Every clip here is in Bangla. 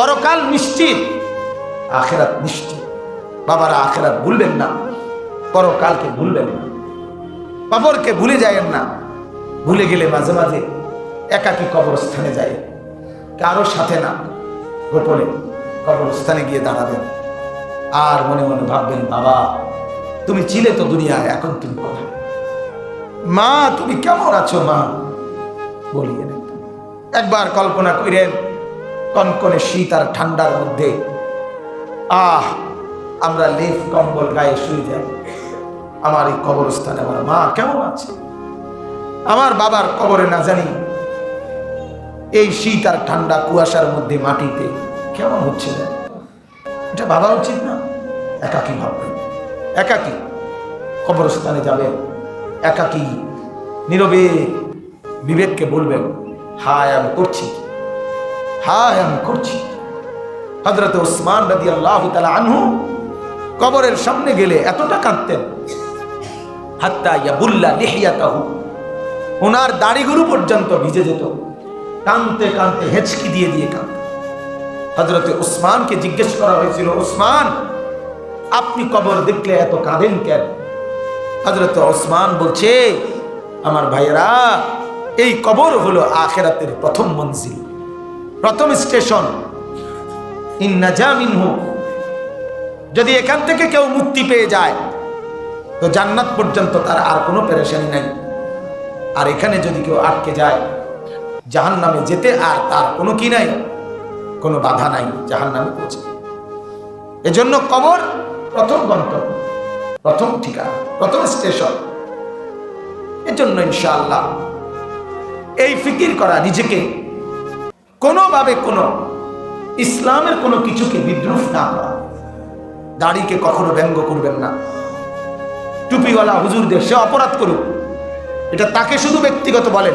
পরকাল নিশ্চিত, আখেরাত নিশ্চিত। বাবারা আখেরাত ভুলবেন না, পরকালকে ভুলবেন না। কবরকে ভুলে যায়েন না, ভুলে গেলে মাঝে মাঝে একাকী কবরস্থানে যায়। কারও সাথে না, গোপনে কবরস্থানে গিয়ে দাঁড়াবেন। আর মনে মনে ভাববেন, বাবা, তুমি ছিলে তো দুনিয়ায়, এখন তুমি কোথায়? মা, তুমি কেমন আছো, মা? বলিয়ে একবার কল্পনা করেন কনকনে শীত আর ঠান্ডার মধ্যে। আহ, আমরা লেফ কম্বল গায়ে শুয়ে যাই। আমার এই কবরস্থানে আমার মা কেমন আছে? আমার বাবার কবরে না জানি এই শীত আর ঠান্ডা কুয়াশার মধ্যে মাটিতে কেমন হচ্ছে না? এটা ভাবা উচিত না? একাকি ভাববেন একাকি কবরস্থানে যাবেন একাকি নীরবে বিবেককে বলবেন, হায়, আমি করছি হায় করছি। হজরত ওসমান রাদি আল্লাহ তালা আনহু কবরের সামনে গেলে এতটা কাঁদতেন। হাত্তা ইয়াবুল্লা লিহিয়াতাহু। ওনার দাড়িগুলো পর্যন্ত ভিজে যেত। কানতে কানতে হেঁচকি দিয়ে দিয়ে কাঁদতেন হজরতে ওসমানকে জিজ্ঞেস করা হয়েছিল, ওসমান, আপনি কবর দেখলে এত কাঁদেন কেন? হজরত ওসমান বলছে, আমার ভাইয়েরা, এই কবর হলো আখেরাতের প্রথম মঞ্জিল। প্রথম স্টেশন। ইন্নাজামিন হোক যদি এখান থেকে কেউ মুক্তি পেয়ে যায়, তো জান্নাত পর্যন্ত তার আর কোনো পেরেশানি নাই। আর এখানে যদি কেউ আটকে যায় জাহান নামে যেতে আর তার কোনো কি নাই, কোনো বাধা নাই জাহান নামে পৌঁছে এজন্য কবর প্রথম গন্তব্য, প্রথম ঠিকানা, প্রথম স্টেশন। এজন্য ইনশাআল্লাহ এই ফিকির করা নিজেকে কোনোভাবে কোনো ইসলামের কোনো কিছুকে বিদ্রুপ না করা। দাড়িকে কখনো ব্যঙ্গ করবেন না। টুপিওয়ালা হুজুরদের সে অপরাধ করুক। এটা তাকে শুধু ব্যক্তিগত বলেন।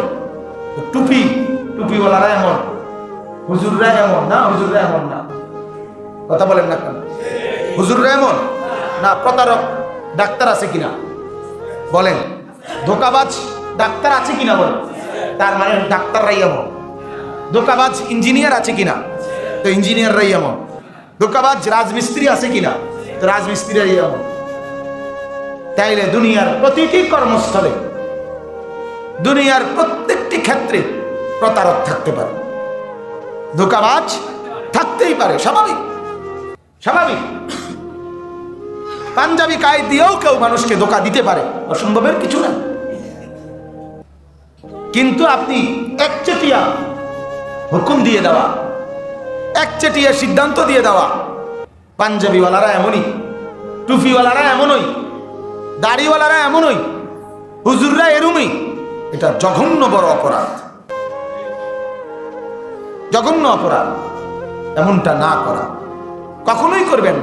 টুপি, টুপিওয়ালারা এমন, হুজুররা এমন, না, হুজুররা এমন না। কথা বলেন না কেন? হুজুররা এমন? না, প্রতারক, ডাক্তার আছে কিনা? বলেন। ধোকাবাজ ডাক্তার আছে কিনা বলেন? তার মানে ডাক্তাররাই এমন। ধোকাবাজ ইঞ্জিনিয়ার আছে কিনা? তো ইঞ্জিনিয়াররাই এমন। ধোকাবাজ রাজমিস্ত্রি আছে কিনা? তো রাজমিস্ত্রিরাই এমন। তাইলে দুনিয়ার প্রতিটি কর্মস্থলে, দুনিয়ার প্রত্যেকটি ক্ষেত্রে প্রতারক থাকতে পারে। ধোকাবাজ থাকতেই পারে, স্বাভাবিক। স্বাভাবিক। পাঞ্জাবি কায় দিয়েও কেউ মানুষকে ধোকা দিতে পারে, অসম্ভবের কিছু না। কিন্তু আপনি একচেটিয়া হুকুম দিয়ে দেওয়া। একচেটিয়া সিদ্ধান্ত দিয়ে দেওয়া। পাঞ্জাবিওয়ালারা এমনই টুপিওয়ালারা এমনই, দাড়িওয়ালারা এমনই, হুজুররা এরুমই। এটা জঘন্য বড় অপরাধ। জঘন্য অপরাধ। এমনটা না করা। কখনোই করবেন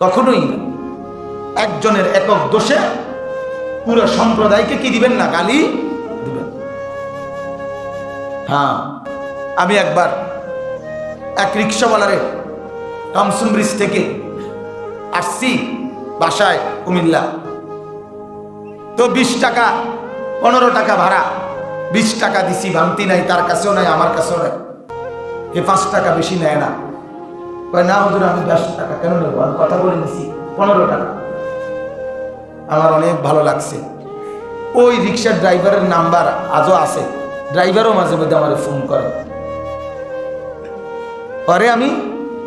কখনোই একজনের একক দোষে পুরো সম্প্রদায়কে কি দিবেন না? গালি দিবেন। হ্যাঁ। আমি একবার এক রিক্সাওয়ালারে টমসুম ব্রিজ থেকে আসছি বাসায় কুমিল্লা। তো বিশ টাকা, পনেরো টাকা ভাড়া, বিশ টাকা দিছি, ভাঙতি নাই, তার কাছেও নাই, আমার কাছেও নাই। এ পাঁচ টাকা বেশি নেয় না। কয়, না হুজুর, আমি দশ টাকা কেন নেব? আমি কথা বলে নিছি, পনেরো টাকা। আমার অনেক ভালো লাগছে। ওই রিক্সার ড্রাইভারের নাম্বার আজও আছে। ড্রাইভারও মাঝে মধ্যে আমার ফোন করে। পরে আমি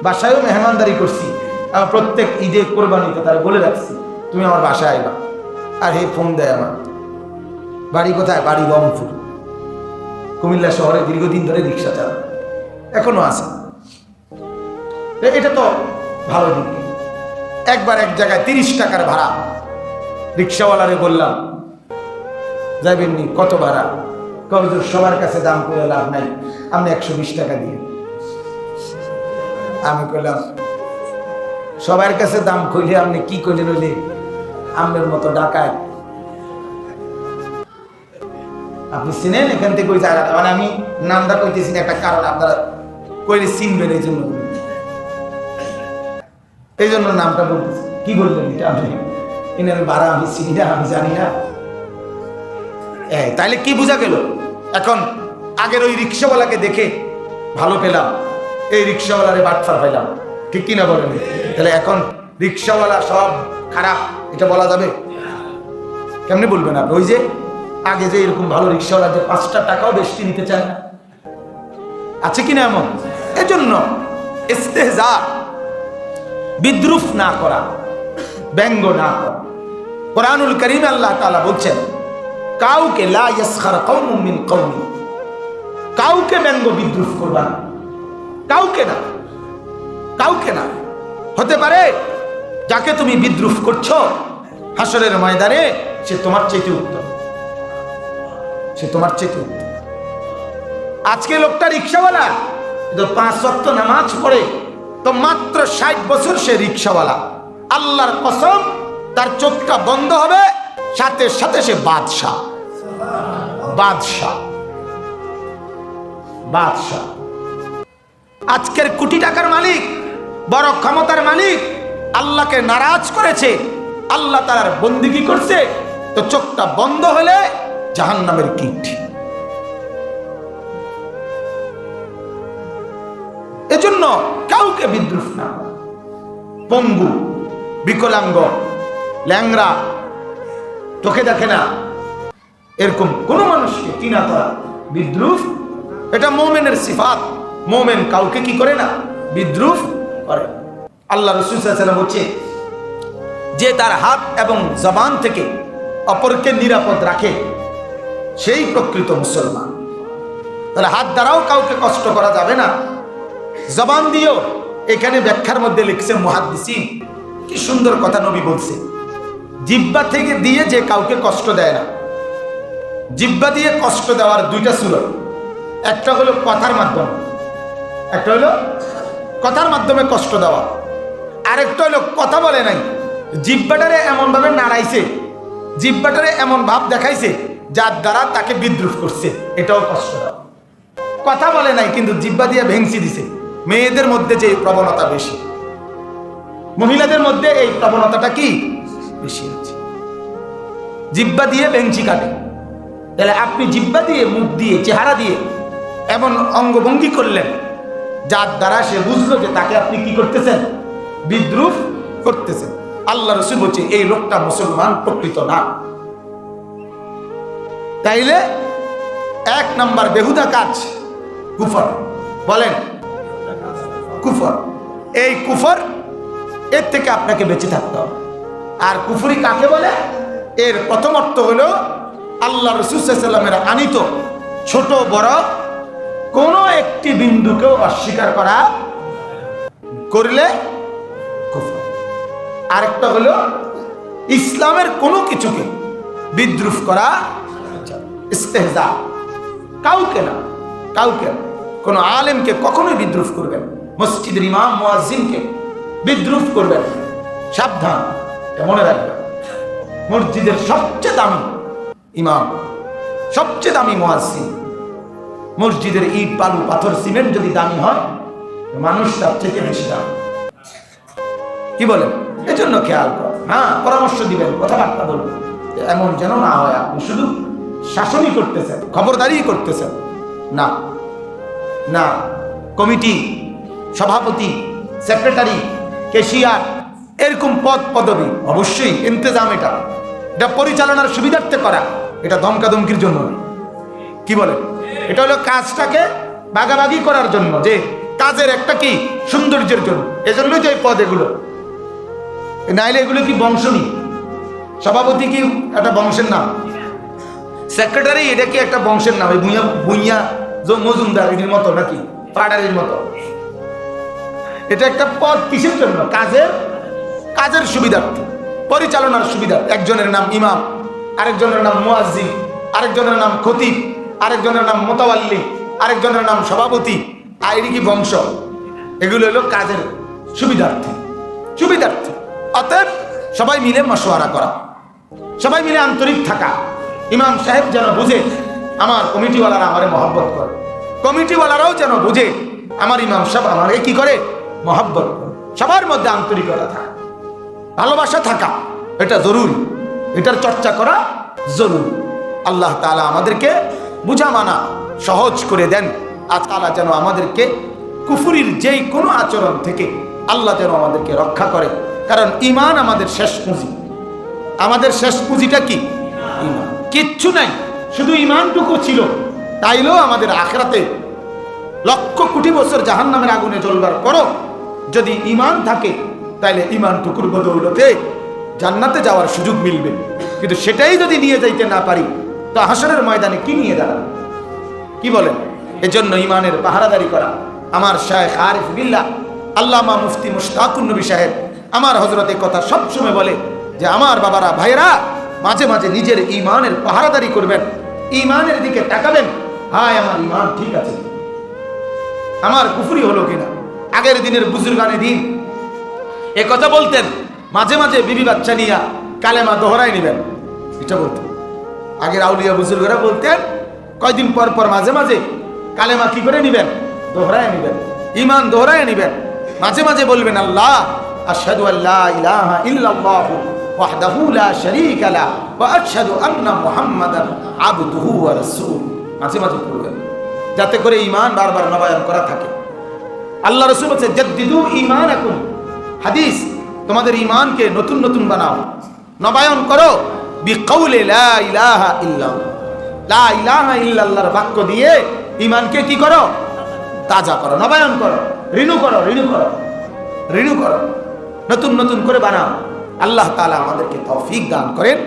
বাসায়ও মেহমানদারি করছি। আমার প্রত্যেক ঈদে কোরবানিতে তার বলে রাখছি, তুমি আমার বাসায় আইবা। আর হে ফোন দেয় আমার, বাড়ি কোথায়? বাড়ি রংপুর। কুমিল্লা শহরে দীর্ঘদিন ধরে রিক্সা চালায় এখনও আছে। এটা তো ভালো দিক। একবার এক জায়গায় তিরিশ টাকার ভাড়া। রিক্সাওয়ালারে বললাম যাবেননি কত ভাড়া? কবিদের সবার কাছে দাম করে লাভ নাই, আপনি একশো বিশ টাকা দিয়ে। আমি কইলাম সবার কাছে দাম কইলে আপনি কি কইলেন হইলে? আমের মতো ডাকায় আপনি চিনেন এখান থেকে জায়গাটা? মানে আমি নামটা কইতেছি একটা কারণ আপনারা কইলে চিনবেন এই জন্য। এই জন্য নামটা বলতেছি। কি বললেন এটা আপনি? এনার বাড়া আমি চিনি না, আমি জানি না। তাইলে কি বোঝা গেল? এখন আগের ওই রিক্সাওয়ালাকে দেখে ভালো পেলাম। এই রিক্সাওয়ালারে বাটফার পাইলাম। ঠিক কিনা বলেন? তাহলে এখন রিক্সাওয়ালা সব খারাপ, এটা বলা যাবে? কেমনি বলবেন আপনি? ওই যে আগে যে এরকম ভালো রিক্সাওয়ালা যে পাঁচটা টাকাও বেশি নিতে চায়। না আছে কিনা এমন? এজন্য ইস্তেহজা, বিদ্রুপ না করা, ব্যঙ্গ না করা। কোরআনুল করিম আল্লাহ তাআলা বলছেন, কাউকে লা ইয়াসখার কওমুম মিন কওমি, কাউকে ব্যঙ্গ বিদ্রুপ করবা কাউকে না কাউকে না। হতে পারে যাকে তুমি বিদ্রুপ করছ, হাসরের ময়দানে সে তোমার চেয়ে উত্তম। সে তোমার চেয়ে উত্তম। আজকে লোকটা রিক্সাওয়ালা, কিন্তু পাঁচ ওয়াক্ত নামাজ পড়ে তো মাত্র ষাট বছর সে রিক্সাওয়ালা। আল্লাহর কসম, তার চোখটা বন্ধ হবে, সাথে সাথে সে বাদশাহ। বাদশাহ। বাদশাহ। আজকের কোটি টাকার মালিক, বড় ক্ষমতার মালিক আল্লাহকে নারাজ করেছে, আল্লাহ তার বন্দিগি করছে, তো চোখটা বন্ধ হলে জাহান্নামের কীট এজন্য কাউকে বিদ্রুপ না। পঙ্গু, বিকলাঙ্গ ল্যাংরা তোকে দেখে না। এরকম কোন মানুষকে কিনা করা বিদ্রুপ, এটা মোমেনের সিফাত। মোমেন কাউকে কি করে না? বিদ্রুপ করে। আল্লাহ রসুল হচ্ছে যে তার হাত এবং জবান থেকে অপরকে নিরাপদ রাখে, সেই প্রকৃত মুসলমান। তাহলে হাত দ্বারাও কাউকে কষ্ট করা যাবে না। জবান দিয়েও এখানে ব্যাখ্যার মধ্যে লিখছে মুহাদ্দিসিন। কি সুন্দর কথা নবী বলছে, জিব্বা থেকে দিয়ে যে কাউকে কষ্ট দেয় না। জিব্বা দিয়ে কষ্ট দেওয়ার দুইটা সুরত একটা হলো কথার মাধ্যমে একটা হলো কথার মাধ্যমে কষ্ট দেওয়া। আরেকটা হলো কথা বলে নাই। জিব্বাটারে এমনভাবে নাড়াইছে, জিব্বাটারে এমন ভাব দেখাইছে, যার দ্বারা তাকে বিদ্রুপ করছে। এটাও কষ্ট দেওয়া। কথা বলে নাই, কিন্তু জিব্বা দিয়ে ভেংসি দিছে। মেয়েদের মধ্যে যে প্রবণতা বেশি। মহিলাদের মধ্যে এই প্রবণতাটা কি? বেশি আছে। জিব্বা দিয়ে ভেংচি কাটে। তাহলে আপনি জিব্বা দিয়ে, মুখ দিয়ে, চেহারা দিয়ে এমন অঙ্গভঙ্গি করলেন যার দ্বারা সে বুঝলো যে তাকে আপনি কি করতেছেন? বিদ্রুপ করতেছেন। আল্লাহ রসুল বলছে, এই লোকটা মুসলমান, প্রকৃত না। তাইলে এক নাম্বার বেহুদা কাজ কুফর। বলেন, কুফর। এই কুফর, এর থেকে আপনাকে বেঁচে থাকতে হবে। আর কুফুরি কাকে বলে? এর প্রথম অর্থ হলো, আল্লাহ রসুলামের আনিত ছোট বড় কোনো একটি বিন্দুকেও অস্বীকার করা করলে আরেকটা হলো, ইসলামের কোনো কিছুকে বিদ্রুপ করা ইস্তেহজা। কাউকে না, কাউকে কোনো আলেমকে কখনোই বিদ্রুপ করবেন। মসজিদের ইমাম, মুয়াজ্জিনকে বিদ্রুপ করবেন সাবধান মনে রাখবেন। মসজিদের সবচেয়ে দামি ইমাম, সবচেয়ে দামি মুয়াজ্জিন মসজিদের ইট, বালু, পাথর, সিমেন্ট যদি দামি হয়, মানুষ তার থেকে বেশি দাম। কি বলেন? এজন্য খেয়াল কর। হ্যাঁ পরামর্শ দিবেন, কথাবার্তা বলবেন এমন যেন না হয় আপনি শুধু শাসনই করতেছেন খবরদারি করতেছেন। না। না। কমিটি, সভাপতি, সেক্রেটারি, কেশিয়ার, এরকম পদ পদবি, অবশ্যই ইন্তজাম এটা। এটা পরিচালনার সুবিধার্থে করা। এটা ধমকাধমকির জন্য কি বলে এটা হলো কাজটাকে ভাগাভাগি করার জন্য, যে কাজের একটা কি সৌন্দর্যের জন্য। এজন্যই তো এই পদ এগুলো। নাইলে এগুলো কি বংশ বংশনী? সভাপতি কি একটা বংশের নাম? সেক্রেটারি এটা কি একটা বংশের নাম? ভুইয়া ভুইয়া যে মজুমদার এটির মতো নাকি? পাড়ারির মতো। এটা একটা পদ কিসের জন্য? কাজের কাজের সুবিধার্থে। পরিচালনার সুবিধা একজনের নাম ইমাম, আরেকজনের নাম মুয়াজ্জিন, আরেকজনের নাম খতিব। আরেকজনের নাম মোতাবাল্লি, আরেকজনের নাম সভাপতি আর কি বংশ। এগুলো হলো কাজের সুবিধার্থে। সুবিধার্থে। অতএব সবাই মিলে মশওয়ারা করা। সবাই মিলে আন্তরিক থাকা। ইমাম সাহেব যেন বুঝে, আমার কমিটিওয়ালারা আমারে মহব্বত করে। কমিটিওয়ালারাও যেন বুঝে, আমার ইমাম সাহেব আমাকে কি করে? মহব্বত সবার মধ্যে আন্তরিকতা থাকা। ভালোবাসা থাকা, এটা জরুরি। এটার চর্চা করা জরুরি। আল্লাহ তাআলা আমাদেরকে বুঝা মানা সহজ করে দেন। আজ তাআলা যেন আমাদেরকে কুফুরির যেই কোনো আচরণ থেকে আল্লাহ যেন আমাদেরকে রক্ষা করে। কারণ ইমান আমাদের শেষ পুঁজি। আমাদের শেষ পুঁজিটা কি? ইমান কিচ্ছু নাই, শুধু ইমানটুকু ছিল। তাইলেও আমাদের আখরাতে লক্ষ কোটি বছর জাহান নামের আগুনে জ্বলবার পরও যদি ইমান থাকে, তাইলে ইমান টুকুর বদৌলতে জান্নাতে যাওয়ার সুযোগ মিলবে। কিন্তু সেটাই যদি নিয়ে যাইতে না পারি তো হাসরের ময়দানে কি নিয়ে দাঁড়াবে কি বলেন? এজন্য ইমানের পাহারাদারি করা। আমার শায়েখ আরিফ বিল্লাহ আল্লামা মুফতি মুশতাকুন নবী সাহেব আমার হজরতের কথা সবসময় বলে যে, আমার বাবারা, ভাইয়েরা, মাঝে মাঝে নিজের ইমানের পাহারাদারি করবেন। ইমানের দিকে তাকাবেন। হায়, আমার ইমান ঠিক আছে আমার কুফুরি হলো কিনা? আগের দিনের বুজুর্গানে দিন। এ কথা বলতেন, মাঝে মাঝে বিবি বাচ্চা নিয়া কালেমা দোহরাই নেবেন। এটা বলতেন। আগের আউলিয়া বুজুর্গরা বলতেন, কয়দিন পর পর মাঝে মাঝে কালেমা কি করে নিবেন? দোহরায় নিবেন। ইমান দোহরায় নিবেন। মাঝে মাঝে বলবেন, আল্লাহ, আশহাদু আল্লা ইলাহা ইল্লাল্লাহ ওয়াহদাহু লা শারীকা লা ওয়া আশহাদু আন্না মুহাম্মাদান আবদুহু ওয়া রাসূল। মাঝে মাঝে পড়বেন যাতে করে ইমান বারবার নবায়ন করা থাকে। আল্লাহ রসুল বলছে, জাদ্দিদু ইমান এখন হাদিস, তোমাদের ইমানকে নতুন নতুন বানাও। নবায়ন করো বিকৌলে লা ইল্লাল্লাহর বাক্য দিয়ে ইমানকে কি করো? তাজা করো, নবায়ন করো রিনু করো রিনু করো রিনু করো। নতুন নতুন করে বানাও। আল্লাহ তালা আমাদেরকে তফিক দান করেন।